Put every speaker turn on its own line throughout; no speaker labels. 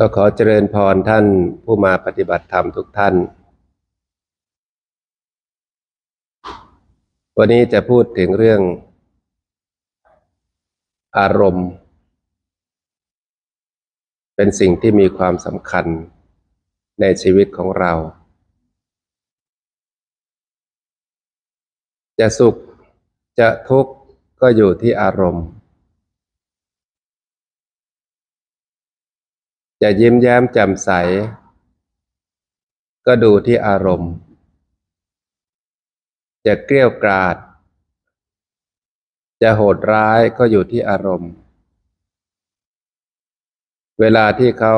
ก็ขอเจริญพรท่านผู้มาปฏิบัติธรรมทุกท่าน วันนี้จะพูดถึงเรื่อง อารมณ์ เป็นสิ่งที่มีความสำคัญในชีวิตของเรา จะสุขจะทุกข์ก็อยู่ที่อารมณ์ จะยิ้มแย้มแจ่มใส ก็ดูที่อารมณ์ จะเกลี้ยกราด จะโหดร้ายก็อยู่ที่อารมณ์ เวลาที่เขา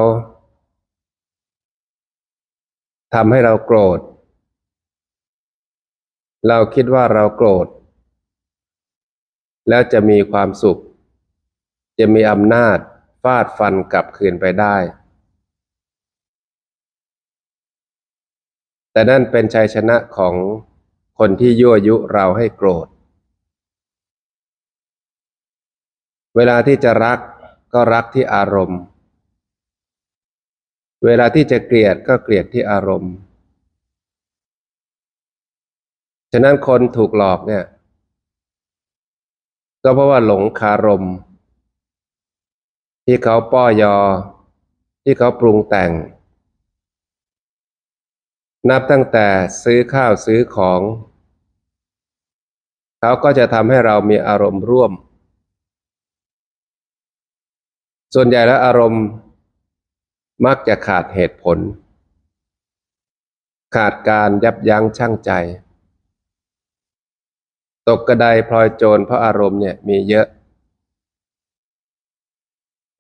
ทำให้เราโกรธ เราคิดว่าเราโกรธ แล้วจะมีความสุข จะมีอำนาจ ฟาดฟันกลับคืนไปได้ แต่นั่นเป็นชัยชนะของคนที่ยั่วยุเราให้โกรธ เวลาที่จะรักก็รักที่อารมณ์ เวลาที่จะเกลียดก็เกลียดที่อารมณ์ ฉะนั้นคนถูกหลอกเนี่ย ก็เพราะว่าหลงคารม ที่เขาป้อยอ ที่เขาปรุงแต่ง นับตั้งแต่ซื้อข้าวซื้อของ เขาก็จะทำให้เรามีอารมณ์ร่วม ส่วนใหญ่แล้วอารมณ์ มักจะขาดเหตุผล ขาดการยับยั้งชั่งใจ ตกกระไดพลอยโจรเพราะอารมณ์เนี่ยมีเยอะ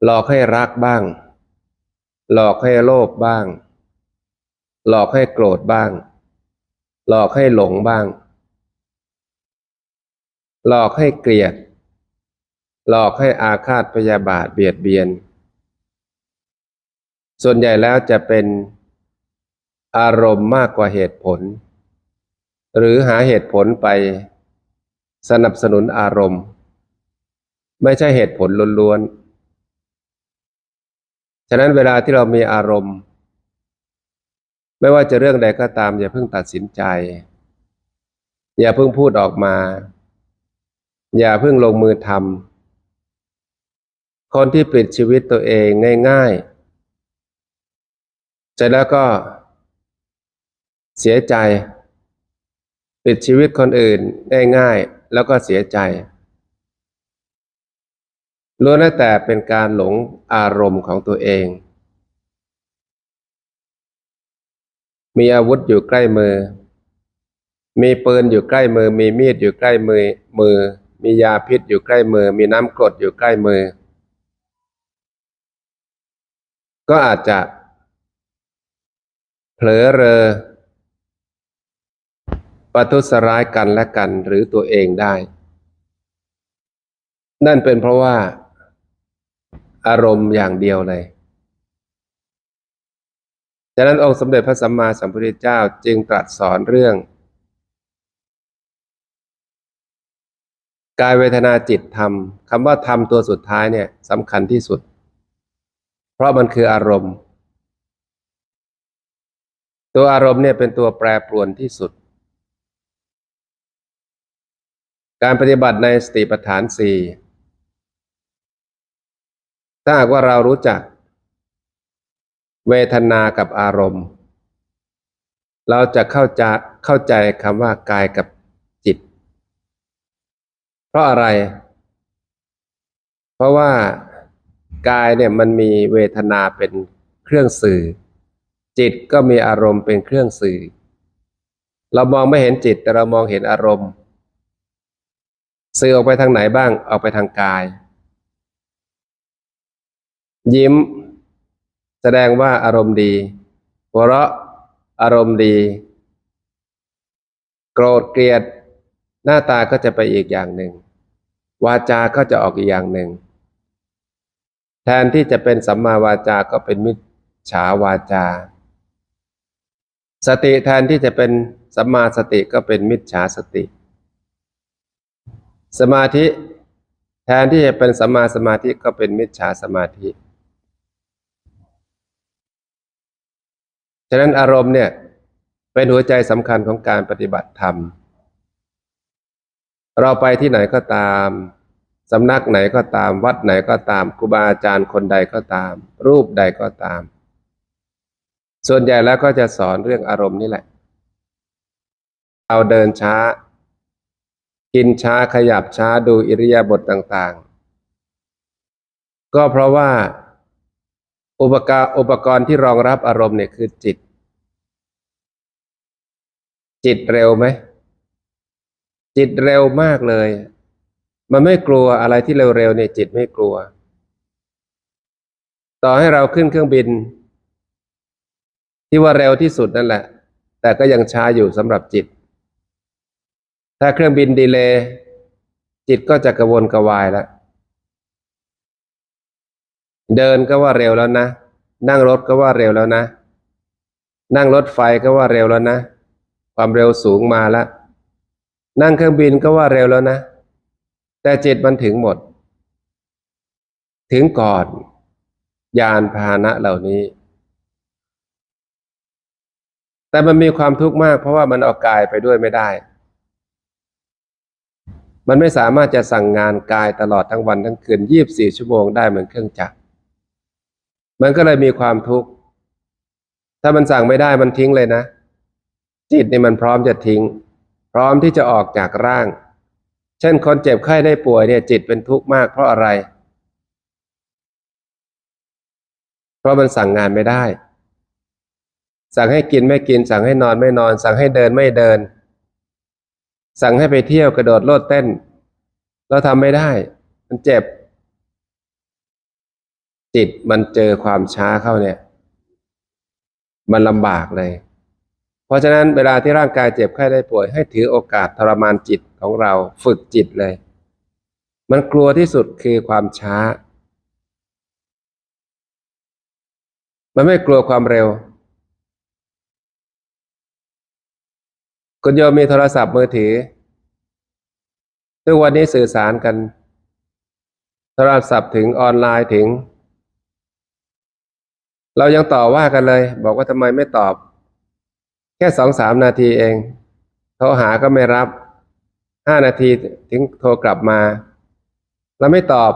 หลอกให้รักบ้าง หลอกให้โลภบ้าง หลอกให้โกรธบ้าง หลอกให้หลงบ้าง หลอกให้เกลียด หลอกให้อาฆาตพยาบาทเบียดเบียน ส่วนใหญ่แล้วจะเป็นอารมณ์มากกว่าเหตุผล หรือหาเหตุผลไป สนับสนุนอารมณ์ ไม่ใช่เหตุผลล้วนๆ ฉะนั้นเวลาที่เรามีอารมณ์ ไม่ว่าจะเรื่องใดก็ตาม อย่าเพิ่งตัดสินใจ อย่าเพิ่งพูดออกมา อย่าเพิ่งลงมือทำคนที่ปิดชีวิตตัวเองง่ายๆเสร็จแล้วก็เสียใจ ปิดชีวิตคนอื่นง่ายๆแล้วก็เสียใจ ล้วนแล้วแต่เป็นการหลงอารมณ์ของตัวเอง มีอาวุธอยู่ใกล้มือ มีปืนอยู่ใกล้มือ มีมีดอยู่ใกล้มือมือ มียาพิษอยู่ใกล้มือ มีน้ำกรดอยู่ใกล้มือ ก็อาจจะเผลอเรอประทุษร้ายกันและกันหรือตัวเองได้ นั่นเป็นเพราะว่า อารมณ์อย่างเดียวเลยฉะนั้นองค์สมเด็จพระสัมมาสัมพุทธเจ้าจึงตรัสสอนเรื่อง กายเวทนาจิตธรรมคำว่าธรรมตัวสุดท้ายเนี่ยสำคัญที่สุด เพราะมันคืออารมณ์ ตัวอารมณ์เนี่ยเป็นตัวแปรปรวนที่สุด การปฏิบัติในสติปัฏฐานสี่ ถ้าหากว่าเรารู้จัก เวทนากับอารมณ์ เราจะเข้าใจเข้าใจคำว่ากายกับจิต เพราะอะไร เพราะว่ากายเนี่ยมันมีเวทนาเป็นเครื่องสื่อ จิตก็มีอารมณ์เป็นเครื่องสื่อ เรามองไม่เห็นจิตแต่เรามองเห็นอารมณ์ สื่อออกไปทางไหนบ้างออกไปทางกาย ยิ้ม แสดงว่าอารมณ์ดี หัวเราะอารมณ์ดี โกรธเกลียด หน้าตาก็จะไปอีกอย่างหนึ่ง วาจาก็จะออกอีกอย่างหนึ่ง แทนที่จะเป็นสัมมาวาจาก็เป็นมิจฉาวาจา สติแทนที่จะเป็นสัมมาสติก็เป็นมิจฉาสติ สมาธิแทนที่จะเป็นสัมมาสมาธิก็เป็นมิจฉาสมาธิ ฉะนั้นอารมณ์เนี่ยเป็นหัวใจสำคัญของการปฏิบัติธรรม เราไปที่ไหนก็ตามสำนักไหนก็ตาม วัดไหนก็ตามครูบาอาจารย์คนใดก็ตาม รูปใดก็ตาม ส่วนใหญ่แล้วก็จะสอนเรื่องอารมณ์นี่แหละ เราเดินช้า กินช้าขยับช้าดูอิริยาบถต่างๆ ก็เพราะว่า อุปกรณ์อุปกรณ์ที่รองรับอารมณ์เนี่ยคือจิต จิตเร็วไหม จิตเร็วมากเลย มันไม่กลัวอะไรที่เร็วๆเนี่ยจิตไม่กลัว ต่อให้เราขึ้นเครื่องบิน ที่ว่าเร็วที่สุดนั่นแหละ แต่ก็ยังช้าอยู่สำหรับจิต ถ้าเครื่องบินดีเลย์จิตก็จะกระวนกระวายแล้ว เดินก็ว่าเร็วแล้วนะ นั่งรถก็ว่าเร็วแล้วนะ นั่งรถไฟก็ว่าเร็วแล้วนะ ความเร็วสูงมาแล้ว นั่งเครื่องบินก็ว่าเร็วแล้วนะ แต่จิตมันถึงหมด ถึงก่อนยานพาหนะเหล่านี้ แต่มันมีความทุกข์มาก เพราะว่ามันเอากายไปด้วยไม่ได้ มันไม่สามารถจะสั่งงานกายตลอดทั้งวันทั้งคืนยี่บสี่ชั่วโมงได้เหมือนเครื่องจักร มันก็เลยมีความทุกข์ ถ้ามันสั่งไม่ได้มันทิ้งเลยนะ จิตนี่มันพร้อมจะทิ้ง พร้อมที่จะออกจากร่าง เช่นคนเจ็บไข้ได้ป่วยเนี่ย จิตเป็นทุกข์มากเพราะอะไร เพราะมันสั่งงานไม่ได้ สั่งให้กินไม่กิน สั่งให้นอนไม่นอน สั่งให้เดินไม่เดิน สั่งให้ไปเที่ยวกระโดดโลดเต้น เราทำไม่ได้ มันเจ็บ จิตมันเจอความช้าเข้าเนี่ย มันลำบากเลย เพราะฉะนั้นเวลาที่ร่างกายเจ็บไข้ได้ป่วย ให้ถือโอกาสทรมานจิตของเราฝึกจิตเลย มันกลัวที่สุดคือความช้า มันไม่กลัวความเร็ว คุณโยมมีโทรศัพท์มือถือทุกวันนี้สื่อสารกันโทรศัพท์ถึงออนไลน์ถึง เรายังต่อว่ากันเลย บอกว่าทำไมไม่ตอบ แค่สองสามนาทีเอง โทรหาก็ไม่รับห้านาทีถึงโทรกลับมา เราไม่ตอบ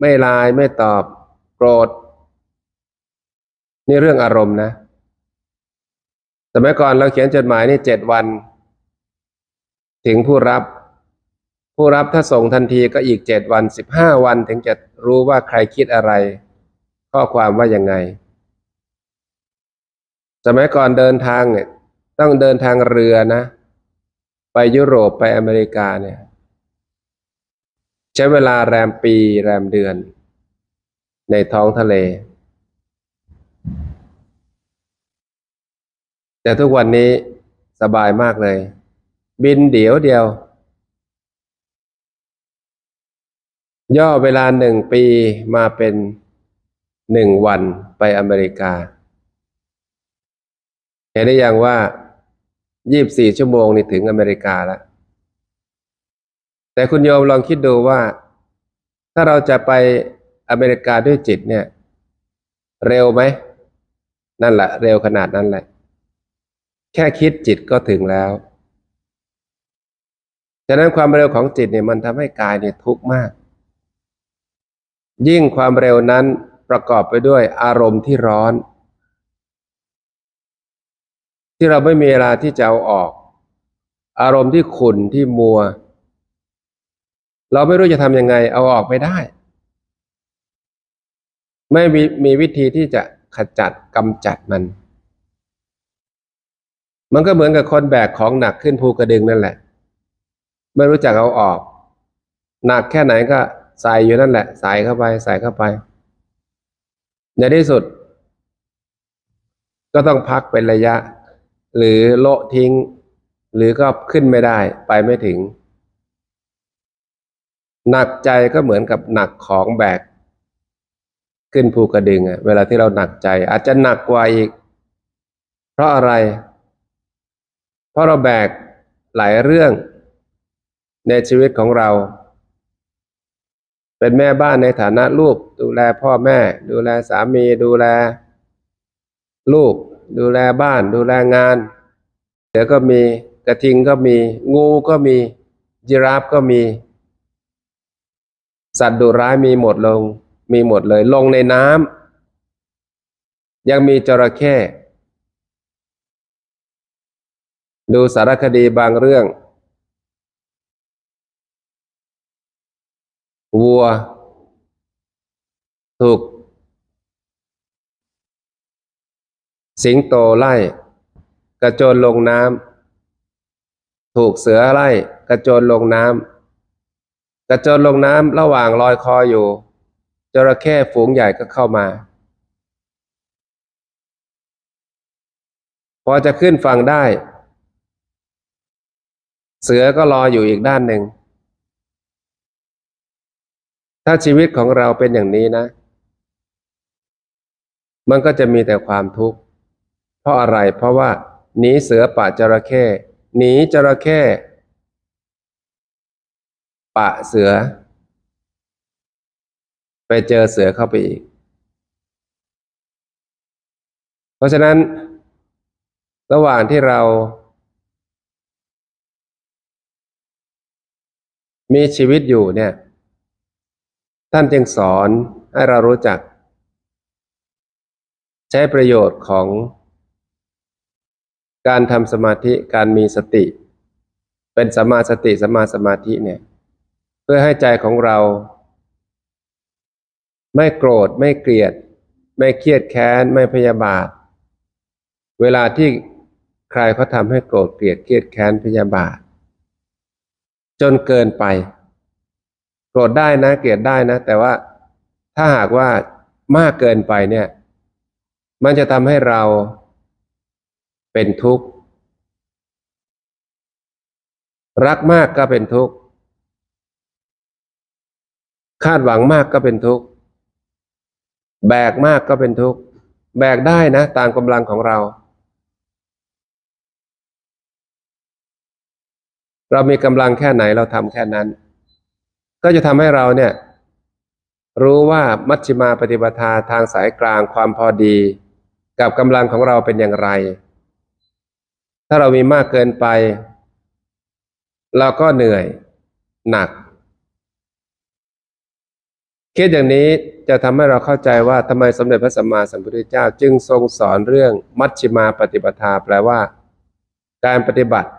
ไม่ไลน์ไม่ตอบโกรธนี่เรื่องอารมณ์นะ สมัยก่อนเราเขียนจดหมายนี่เจ็ดวัน ถึงผู้รับ ผู้รับถ้าส่งทันทีก็อีกเจ็ดวันสิบห้าวันถึงจะรู้ว่าใครคิดอะไร ข้อความว่ายังไง สมัยก่อนเดินทางเนี่ยต้องเดินทางเรือนะ ไปยุโรปไปอเมริกาเนี่ย ใช้เวลาแรมปีแรมเดือน ในท้องทะเล แต่ทุกวันนี้สบายมากเลย บินเดี๋ยวเดียว ย่อเวลาหนึ่งปีมาเป็น หนึ่งวันไปอเมริกา เห็นได้ยังว่ายี่บสี่ชั่วโมงนี่ถึงอเมริกาแล้ว แต่คุณโยมลองคิดดูว่า ถ้าเราจะไปอเมริกาด้วยจิตเนี่ย เร็วไหม นั่นแหละ เร็วขนาดนั้นแหละ แค่คิดจิตก็ถึงแล้วฉะนั้นความเร็วของจิตเนี่ยมันทำให้กายเนี่ยทุกข์มาก ยิ่งความเร็วนั้น ประกอบไปด้วยอารมณ์ที่ร้อน ที่เราไม่มีเวลาที่จะเอาออก อารมณ์ที่ขุ่นที่มัว เราไม่รู้จะทำยังไง เอาออกไม่ได้ ไม่มีมีวิธีที่จะขจัดกำจัดมัน มันก็เหมือนกับคนแบกของหนักขึ้นภูกระดึงนั่นแหละ ไม่รู้จักเอาออก หนักแค่ไหนก็ใส่อยู่นั่นแหละ ใส่เข้าไป ใส่เข้าไป ในที่สุด ก็ต้องพักเป็นระยะ หรือโละทิ้ง หรือก็ขึ้นไม่ได้ไปไม่ถึง หนักใจก็เหมือนกับหนักของแบก ขึ้นภูกระดึงอะเวลาที่เราหนักใจ อาจจะหนักกว่าอีก เพราะอะไร เพราะเราแบกหลายเรื่องในชีวิตของเรา เป็นแม่บ้านในฐานะลูก ดูแลพ่อแม่ ดูแลสามีดูแล ลูก ดูแลบ้าน ดูแลงานเสือก็มีกระทิงก็มี งูก็มีจิราฟก็มี สัตว์ดุร้ายมีหมดลง มีหมดเลย ลงในน้ำยังมีจระเข้ดูสารคดีบางเรื่อง วัว ถูก สิงโตไล่ กระโจนลงน้ำถูกเสือไล่ กระโจนลงน้ำกระโจนลงน้ำระหว่างลอยคออยู่จระเข้ฝูงใหญ่ก็เข้ามา พอจะขึ้นฝั่งได้ เสือก็รออยู่อีกด้านหนึ่ง ถ้าชีวิตของเราเป็นอย่างนี้นะ มันก็จะมีแต่ความทุกข์ เพราะอะไร เพราะว่าหนีเสือป่าจระเข้ หนีจระเข้ปะเสือ ไปเจอเสือเข้าไปอีก เพราะฉะนั้น ระหว่างที่เรา มีชีวิตอยู่เนี่ย ท่านจึงสอนให้เรารู้จัก ใช้ประโยชน์ของ การทำสมาธิการมีสติ เป็นสมาสติสมาสมาธิเนี่ย เพื่อให้ใจของเรา ไม่โกรธไม่เกลียด ไม่เครียดแค้น ไม่พยาบาท เวลาที่ใครเขาทำให้โกรธเกลียดเครียดแค้นพยาบาท จนเกินไป รธได้นะเกลียดได้นะ แต่ว่าถ้าหากว่ามากเกินไปเนี่ย มันจะทำให้เราเป็นทุกข์ รักมากก็เป็นทุกข์ คาดหวังมากก็เป็นทุกข์ แบกมากก็เป็นทุกข์ แบกได้นะ ตามกำลังของเรา เรามีกำลังแค่ไหนเราทำแค่นั้น ก็จะทำให้เราเนี่ยรู้ว่ามัชฌิมาปฏิปทาทางสายกลางความพอดี กับกำลังของเราเป็นอย่างไร ถ้าเรามีมากเกินไป เราก็เหนื่อยหนักคิดอย่างนี้จะทำให้เราเข้าใจว่าทำไมสมเด็จพระสัมมาสัมพุทธเจ้า จึงทรงสอนเรื่องมัชฌิมาปฏิปทา แปลว่า การปฏิบัติ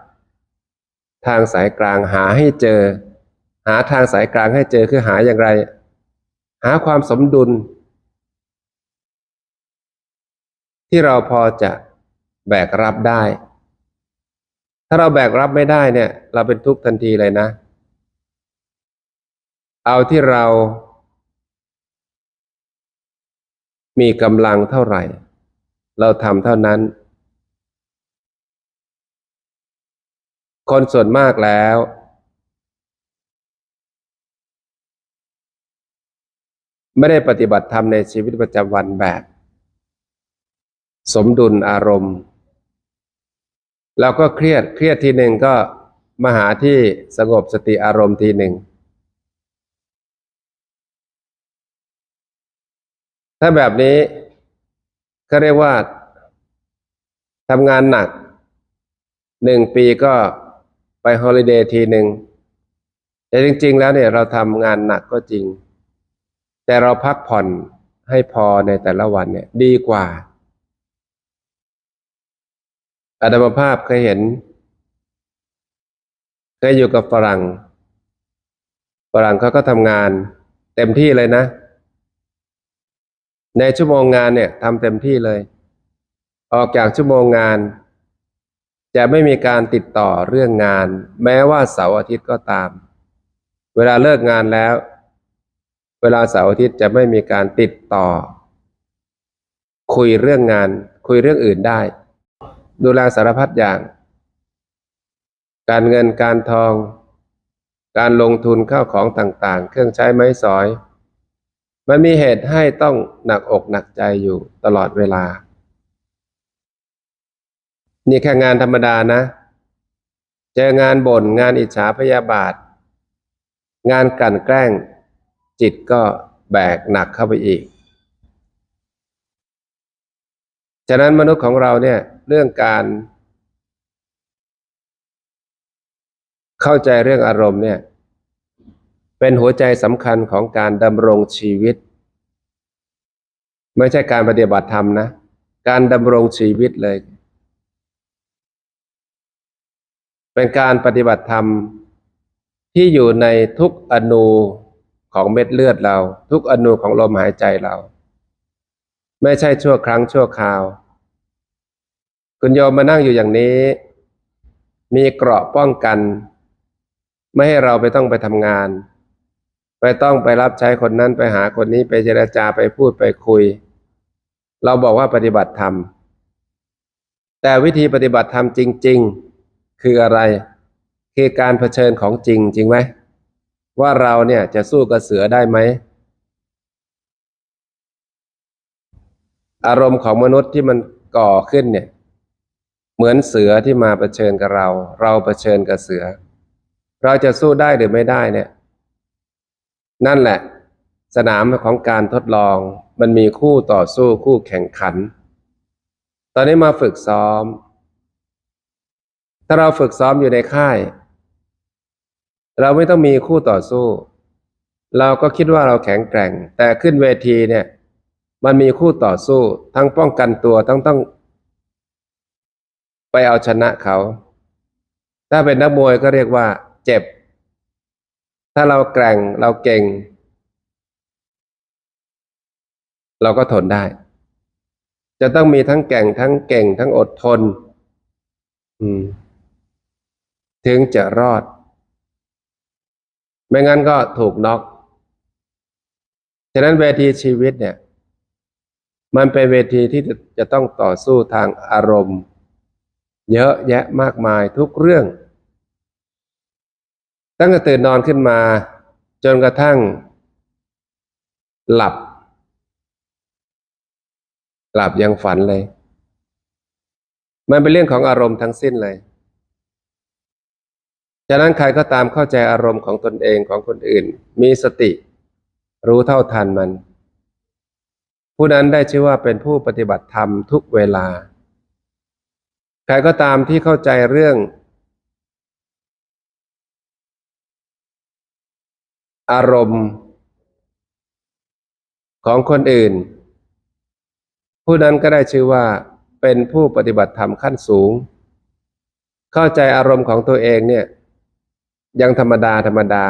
ทางสายกลางหาให้เจอ หาทางสายกลางให้เจอคือหาอย่างไร หาความสมดุล ที่เราพอจะแบกรับได้ ถ้าเราแบกรับไม่ได้เนี่ย เราเป็นทุกข์ทันทีเลยนะ เอาที่เรา มีกำลังเท่าไหร่ เราทำเท่านั้น คนส่วนมากแล้ว ไม่ได้ปฏิบัติธรรมในชีวิตประจำวันแบบ สมดุลอารมณ์เราก็เครียดเครียดทีหนึ่งก็มาหาที่สงบสติอารมณ์ทีหนึ่งถ้าแบบนี้ก็เรียกว่าทำงานหนักหนึ่งปีก็ไปฮอลิเดย์ทีหนึ่งแต่จริง ๆ แล้วเนี่ยเราทำงานหนักก็จริง แต่เราพักผ่อนให้พอในแต่ละวันเนี่ยดีกว่าอาตมาภาพเคยเห็นเคยอยู่กับฝรั่ง ฝรั่งเขาก็ทำงาน เต็มที่เลยนะ ในชั่วโมงงานเนี่ยทำเต็มที่เลย ออกจากชั่วโมงงาน จะไม่มีการติดต่อเรื่องงาน แม้ว่าเสาร์อาทิตย์ก็ตาม เวลาเลิกงานแล้ว เวลาเสาร์อาทิตย์จะไม่มีการติดต่อ คุยเรื่องงาน คุยเรื่องอื่นได้ ดูแลสารพัดอย่าง การเงินการทอง การลงทุนเข้าของต่างๆ เครื่องใช้ไม้สอย มันมีเหตุให้ต้องหนักอกหนักใจอยู่ตลอดเวลา นี่แค่งานธรรมดานะ เจองานบน่นงานอิจฉาพยาบาท งานกลั่นแกล้ง จิตก็แบกหนักเข้าไปอีก ฉะนั้นมนุษย์ของเราเนี่ยเรื่องการ เข้าใจเรื่องอารมณ์เนี่ย เป็นหัวใจสำคัญของการดำรงชีวิต ไม่ใช่การปฏิบัติธรรมนะ การดำรงชีวิตเลย เป็นการปฏิบัติธรรมที่อยู่ในทุกอนู ของเม็ดเลือดเรา ทุกอนูของลมหายใจเรา ไม่ใช่ชั่วครั้งชั่วคราว คุณโยมมานั่งอยู่อย่างนี้ มีเกราะป้องกัน ไม่ให้เราไปต้องไปทำงาน ไปต้องไปรับใช้คนนั้นไปหาคนนี้ไปเจรจาไปพูดไปคุย เราบอกว่าปฏิบัติธรรม แต่วิธีปฏิบัติธรรมจริง ๆ คืออะไร คือการเผชิญของจริงจริงไหม ว่าเราเนี่ยจะสู้กับเสือได้ไหม อารมณ์ของมนุษย์ที่มันก่อขึ้นเนี่ย เหมือนเสือที่มาเผชิญกับเรา เราเผชิญกับเสือ เราจะสู้ได้หรือไม่ได้เนี่ย นั่นแหละ สนามของการทดลองมันมีคู่ต่อสู้คู่แข่งขัน ตอนนี้มาฝึกซ้อม ถ้าเราฝึกซ้อมอยู่ในค่าย เราไม่ต้องมีคู่ต่อสู้ เราก็คิดว่าเราแข็งแกร่ง แต่ขึ้นเวทีเนี่ย มันมีคู่ต่อสู้ ทั้งป้องกันตัวทั้งต้อง ไปเอาชนะเขา ถ้าเป็นนักมวยก็เรียกว่า เจ็บ ถ้าเราแกร่งเราเก่ง เราก็ทนได้ จะต้องมีทั้งแก่งทั้งเก่งทั้งอดทน ถึงจะรอด ไม่งั้นก็ถูกน็อกฉะนั้นเวทีชีวิตเนี่ย มันเป็นเวทีที่จะจะต้องต่อสู้ทางอารมณ์ เยอะแยะมากมายทุกเรื่อง ตั้งแต่ตื่นนอนขึ้นมา จนกระทั่ง หลับ หลับยังฝันเลย มันเป็นเรื่องของอารมณ์ทั้งสิ้นเลย ฉะนั้นใครก็ตามเข้าใจอารมณ์ของตนเองของคนอื่น มีสติ รู้เท่าทันมัน ผู้นั้นได้ชื่อว่าเป็นผู้ปฏิบัติธรรมทุกเวลา ใครก็ตามที่เข้าใจเรื่อง อารมณ์ของคนอื่น ผู้นั้นก็ได้ชื่อว่าเป็นผู้ปฏิบัติธรรมขั้นสูง เข้าใจอารมณ์ของตัวเองเนี่ย ยังธรรมดาธรรมดา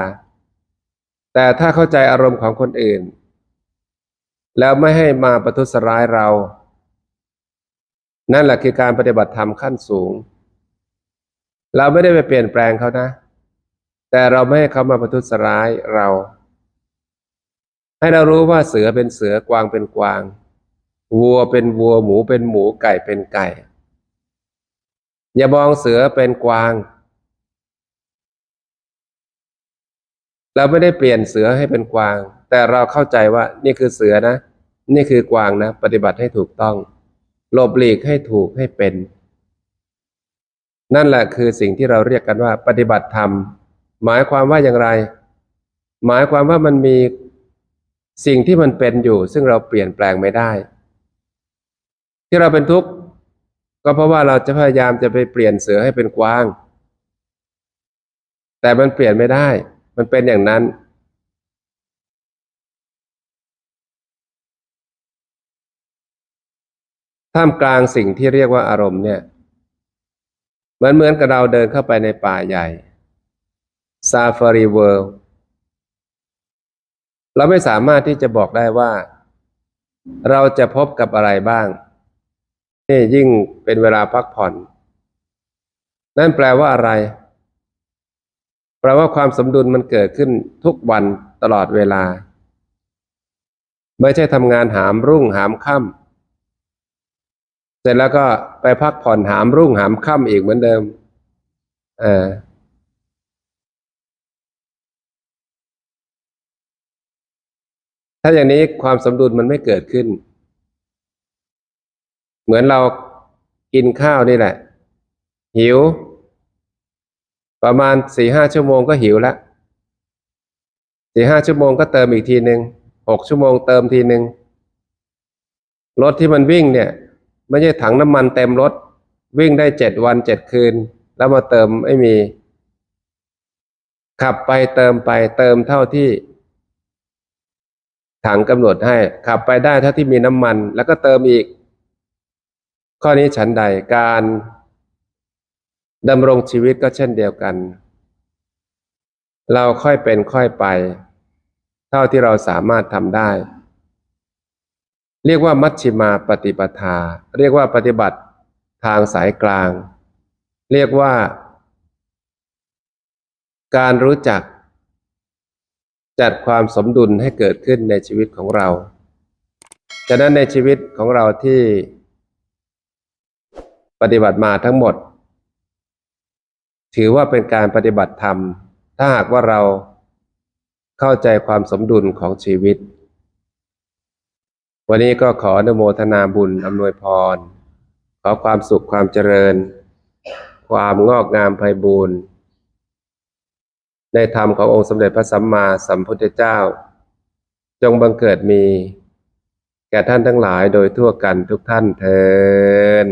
แต่ถ้าเข้าใจอารมณ์ของคนอื่น แล้วไม่ให้มาประทุษร้ายเรา นั่นแหละคือการปฏิบัติธรรมขั้นสูง เราไม่ได้ไปเปลี่ยนแปลงเขานะ แต่เราไม่ให้เขามาประทุษร้ายเรา ให้เรารู้ว่าเสือเป็นเสือกวางเป็นกวาง วัวเป็นวัวหมูเป็นหมูไก่เป็นไก่ อย่ามองเสือเป็นกวาง เราไม่ได้เปลี่ยนเสือให้เป็นกวาง แต่เราเข้าใจว่านี่คือเสือนะ นี่คือกวางนะ ปฏิบัติให้ถูกต้องหลบหลีกให้ถูกให้เป็น นั่นแหละคือสิ่งที่เราเรียกกันว่า ปฏิบัติธรรม หมายความว่าอย่างไร หมายความว่ามันมีสิ่งที่มันเป็นอยู่ ซึ่งเราเปลี่ยนแปลงไม่ได้ ที่เราเป็นทุกข์ก็เพราะว่าเราจะพยายามจะไปเปลี่ยนเสือให้เป็นกวาง แต่มันเปลี่ยนไม่ได้ มันเป็นอย่างนั้นท่ามกลางสิ่งที่เรียกว่าอารมณ์เนี่ยมันเหมือนกับเราเดินเข้าไปในป่าใหญ่ซาฟารีเวิลด์เราไม่สามารถที่จะบอกได้ว่า เราจะพบกับอะไรบ้างนี่ยิ่งเป็นเวลาพักผ่อน นั่นแปลว่าอะไร แปลว่าความสมดุลมันเกิดขึ้นทุกวันตลอดเวลา ไม่ใช่ทำงานหามรุ่งหามค่ำเสร็จแล้วก็ไปพักผ่อนหามรุ่งหามค่ำอีกเหมือนเดิมถ้าอย่างนี้ความสมดุลมันไม่เกิดขึ้น เหมือนเรากินข้าวนี่แหละ หิว ประมาณสี่ห้าชั่วโมงก็หิวแล้วสี่ห้าชั่วโมงก็เติมอีกทีหนึ่งหกชั่วโมงเติมทีหนึ่งรถที่มันวิ่งเนี่ย ไม่ใช่ถังน้ำมันเต็มรถ วิ่งได้เจ็ดวันเจ็ดคืน แล้วมาเติมไม่มี ขับไปเติมไปเติมเท่าที่ ถังกำหนดให้ ขับไปได้เท่าที่มีน้ำมัน แล้วก็เติมอีก ข้อนี้ฉันใดการ ดำรงชีวิตก็เช่นเดียวกัน เราค่อยเป็นค่อยไป เท่าที่เราสามารถทำได้ เรียกว่ามัชชิมาปฏิปทา เรียกว่าปฏิบัติทางสายกลาง เรียกว่า การรู้จัก จัดความสมดุลให้เกิดขึ้นในชีวิตของเรา ฉะนั้นในชีวิตของเราที่ปฏิบัติมาทั้งหมด ถือว่าเป็นการปฏิบัติธรรม ถ้าหากว่าเราเข้าใจความสมดุลของชีวิต วันนี้ก็ขออนุโมทนาบุญอำนวยพร ขอความสุขความเจริญ ความงอกงามไพบูรณ์ในธรรมขององค์สมเด็จพระสัมมาสัมพุทธเจ้า จงบังเกิดมี แก่ท่านทั้งหลายโดยทั่วกันทุกท่านเทิน